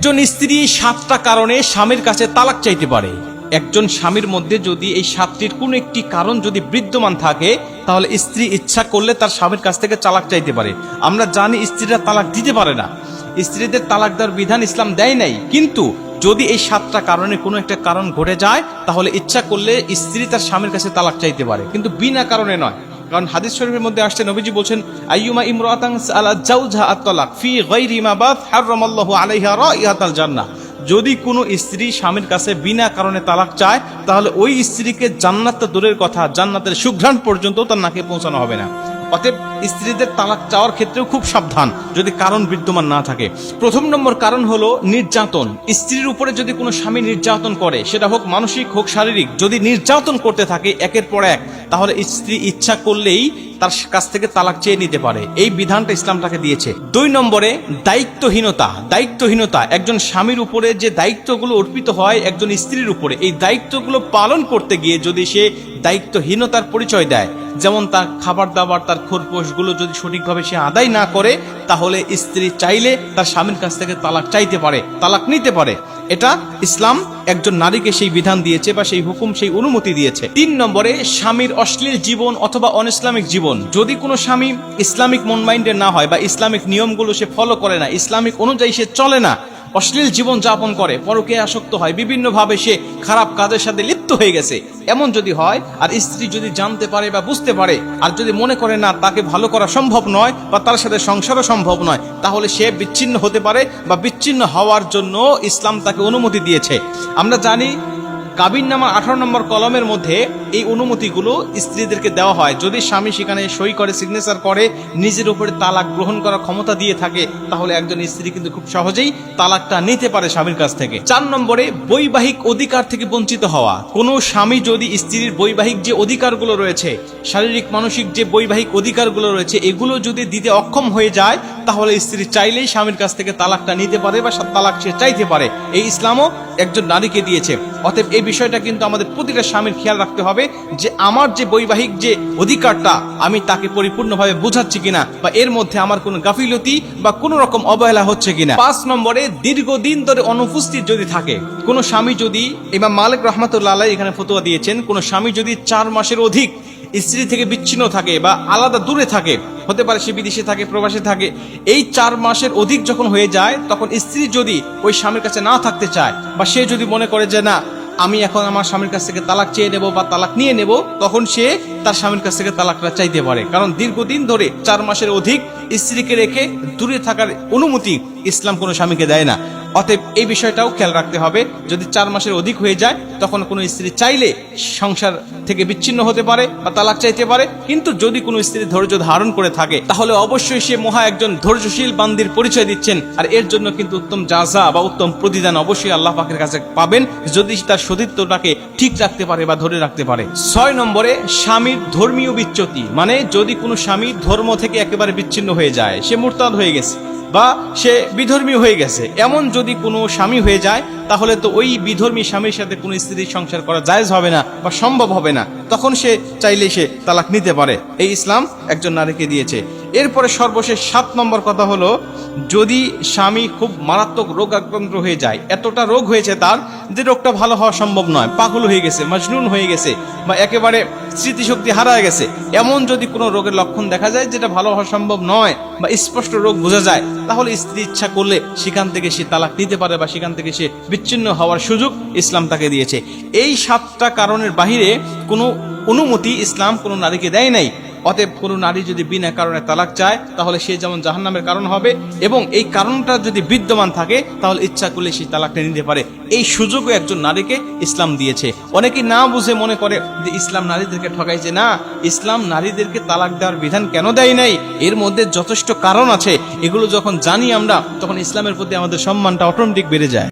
একজন স্ত্রী সাতটা কারণে স্বামীর কাছে তালাক চাইতে পারে। একজন স্বামীর মধ্যে যদি এই সাতটির কোনো একটি কারণ যদি বিদ্যমান থাকে, তাহলে স্ত্রী ইচ্ছা করলে তার স্বামীর কাছ থেকে তালাক চাইতে পারে। আমরা জানি স্ত্রীরা তালাক দিতে পারে না। স্ত্রীদের তালাক দেওয়ার বিধান ইসলাম দেয় নাই। কিন্তু যদি এই সাতটা কারণে কোনো একটা কারণ ঘটে যায়, তাহলে ইচ্ছা করলে স্ত্রী তার স্বামীর কাছে তালাক চাইতে পারে। কিন্তু বিনা কারণে নয়। কারণ হাদিস শরীফের মধ্যে আসছে, নবীজি বলছেন, আইয়ুমা ইমরাতান আলা জাউজা আত-তালাক ফি গায়রি মা বাত হারামাল্লাহু আলাইহা রাইয়াতাল জান্নাহ। যদি কোনো স্ত্রী স্বামীর কাছে বিনা কারণে তালাক চায়, তাহলে ওই স্ত্রীকে জান্নাত দূরের কথা, জান্নাতের সুঘ্রাণ পর্যন্ত তার নাকে পৌঁছানো হবে না। অতএব স্ত্রীদের তালাক চাওয়ার ক্ষেত্রেও খুব সাবধান যদি কারণ বিদ্যমান না থাকে। প্রথম নম্বর কারণ হলো নির্যাতন। স্ত্রীর উপরে যদি কোনো স্বামী নির্যাতন করে, সেটা হোক মানসিক হোক শারীরিক, যদি নির্যাতন করতে থাকে একের পর এক, তাহলে স্ত্রী ইচ্ছা করলেই তার কাছ থেকে তালাক চেয়ে নিতে পারে। এই বিধানটা ইসলাম তাকে দিয়েছে। দুই নম্বরে দায়িত্বহীনতা। দায়িত্বহীনতা, একজন স্বামীর উপরে যে দায়িত্বগুলো অর্পিত হয় একজন স্ত্রীর উপরে, এই দায়িত্বগুলো পালন করতে গিয়ে যদি সে দায়িত্বহীনতার পরিচয় দেয় যেমন তার খাবার দাবার তার খোরপোশগুলো যদি সঠিকভাবে সে আদায় না করে, তাহলে স্ত্রী চাইলে তার স্বামীর কাছ থেকে তালাক চাইতে পারে, তালাক নিতে পারে। এটা ইসলাম একজন নারীকে সেই বিধান দিয়েছে বা সেই হুকুম, সেই অনুমতি দিয়েছে। তিন নম্বরে, স্বামীর অশ্লীল জীবন অথবা অনইসলামিক জীবন। যদি কোনো স্বামী ইসলামিক মন মাইন্ডের না হয় বা ইসলামিক নিয়মগুলো সে ফলো করে না, ইসলামিক অনুযায়ী সে চলে না অশ্লীল জীবন যাপন করে, পরকে আসক্ত হয়। বিভিন্নভাবে সে খারাপ কাজের সাথে লিপ্ত হয়ে গেছে। এমন যদি হয়, আর স্ত্রী যদি জানতে পারে বা বুঝতে পারে, আর যদি মনে করে না, তাকে ভালো করা সম্ভব নয় বা তার সাথে সংসারও সম্ভব নয়, তাহলে সে বিচ্ছিন্ন হতে পারে বা বিচ্ছিন্ন হওয়ার জন্য ইসলাম তাকে অনুমতি দিয়েছে। আমরা জানি কাবিন নামা আঠারো নম্বর কলমের মধ্যে এই অনুমতিগুলো স্ত্রীদেরকে দেওয়া হয়। যদি স্বামী সেখানে সই করে সিগনেচার করে, নিজের উপরে তালাক গ্রহণ করার ক্ষমতা দিয়ে থাকে, তাহলে একজন স্ত্রী কিন্তু খুব সহজেই তালাকটা নিতে পারে স্বামীর কাছ থেকে। চার নম্বরে, বৈবাহিক অধিকার থেকে বঞ্চিত হওয়া। কোনো স্বামী যদি স্ত্রীর বৈবাহিক যে অধিকারগুলো রয়েছে, শারীরিক, মানসিক যে বৈবাহিক অধিকারগুলো রয়েছে, এগুলো যদি দিতে অক্ষম হয়ে যায়, তাহলে স্ত্রী চাইলেই স্বামীর কাছ থেকে তালাকটা নিতে পারে বা তালাক সে চাইতে পারে। এই ইসলামও একজন নারীকে দিয়েছে। অতএব এই বিষয়টা কিন্তু আমাদের প্রতিটা স্বামীর খেয়াল রাখতে হবে যে আমার যে বৈবাহিক যে অধিকারটা, আমি তাকে পরিপূর্ণভাবে বোঝাচ্ছি কিনা বা এর মধ্যে আমার কোনো গাফিলতি বা কোনো রকম অবহেলা হচ্ছে কিনা। পাঁচ নম্বরে, দীর্ঘদিন ধরে অনুপস্থিত যদি থাকে, কোনো স্বামী যদি ইমাম মালিক রহমতুল্লাহ এখানে ফতোয়া দিয়েছেন, কোনো স্বামী যদি চার মাসের অধিক স্ত্রী থেকে বিচ্ছিন্ন থাকে বা আলাদা দূরে থাকে, হতে পারে সে বিদেশে থাকে, প্রবাসে থাকে, এই চার মাসের অধিক যখন হয়ে যায়, তখন স্ত্রী যদি ওই স্বামীর কাছে না থাকতে চায় বা সে যদি মনে করে যে না, আমি এখন আমার স্বামীর কাছ থেকে তালাক চেয়ে নেব বা তালাক নিয়ে নেব, তখন সে তার স্বামীর কাছ থেকে তালাকটা চাইতে পারে। কারণ দীর্ঘদিন ধরে চার মাসের অধিক স্ত্রীকে রেখে দূরে থাকার অনুমতি ইসলাম কোনো স্বামীকে দেয় না। অতএব এই বিষয়টাও খেয়াল রাখতে হবে। যদি চার মাসের অধিক হয়ে যায়, তখন কোনো স্ত্রী চাইলে সংসার থেকে বিচ্ছিন্ন হতে পারে বা তালাক চাইতে পারে। কিন্তু যদি কোনো স্ত্রী ধৈর্য ধারণ করে থাকে, তাহলে অবশ্যই সে মহা একজন ধৈর্যশীল বান্দির পরিচয় দিচ্ছেন। আর এর জন্য কিন্তু উত্তম জাজা বা উত্তম প্রতিদান অবশ্যই আল্লাহ পাকের কাছে পাবেন। যদি তার সতীত্বটাকে ঠিক রাখতে পারে বা ধরে রাখতে পারে। ছয় নম্বরে স্বামীর ধর্মীয় বিচ্যুতি মানে যদি কোনো স্বামী ধর্ম থেকে একেবারে বিচ্ছিন্ন হয়ে যায়, সে মুরতাদ হয়ে গেছে বা সে বিধর্মী হয়ে গেছে, এমন যদি কোনো স্বামী হয়ে যায় তাহলে তো ওই বিধর্মী স্বামীর সাথে কোনো স্ত্রীর সংসার করা জায়েজ হবে না বা সম্ভব হবে না। তখন সে চাইলে সে তালাক নিতে পারে। এই ইসলাম একজন নারীকে দিয়েছে। এরপরে সর্বশেষ সাত নম্বর কথা হলো, যদি স্বামী খুব মারাত্মক রোগ আক্রান্ত হয়ে যায়, এতটা রোগ হয়েছে তার যে রোগটা ভালো হওয়া সম্ভব নয়, পাগল হয়ে গেছে, মজনুন হয়ে গেছে বা একেবারে স্মৃতিশক্তি হারায় গেছে। এমন যদি কোনো রোগের লক্ষণ দেখা যায় যেটা ভালো হওয়া সম্ভব নয় বা স্পষ্ট রোগ বোঝা যায়, তাহলে স্ত্রী ইচ্ছা করলে সেখান থেকে সে তালাক নিতে পারে বা সেখান থেকে সে বিচ্ছিন্ন হওয়ার সুযোগ ইসলাম তাকে দিয়েছে। এই সাতটা কারণের বাহিরে কোনো অনুমতি ইসলাম কোনো নারীকে দেয় নাই। অতএব কোনো নারী যদি বিনা কারণে তালাক চায়, তাহলে সে যেমন জাহান্নামের কারণ হবে এবং এই কারণটা যদি বিদ্যমান থাকে, তাহলে ইচ্ছা করলে সেই তালাকটা নিতে পারে। এই সুযোগও একজন নারীকে ইসলাম দিয়েছে। অনেকে না বুঝে মনে করে যে ইসলাম নারীদেরকে ঠকাইছে। না, ইসলাম নারীদেরকে তালাক দেওয়ার বিধান কেন দেয় নাই? এর মধ্যে যথেষ্ট কারণ আছে। এগুলো যখন জানি আমরা, তখন ইসলামের প্রতি আমাদের সম্মানটা অটোমেটিক বেড়ে যায়।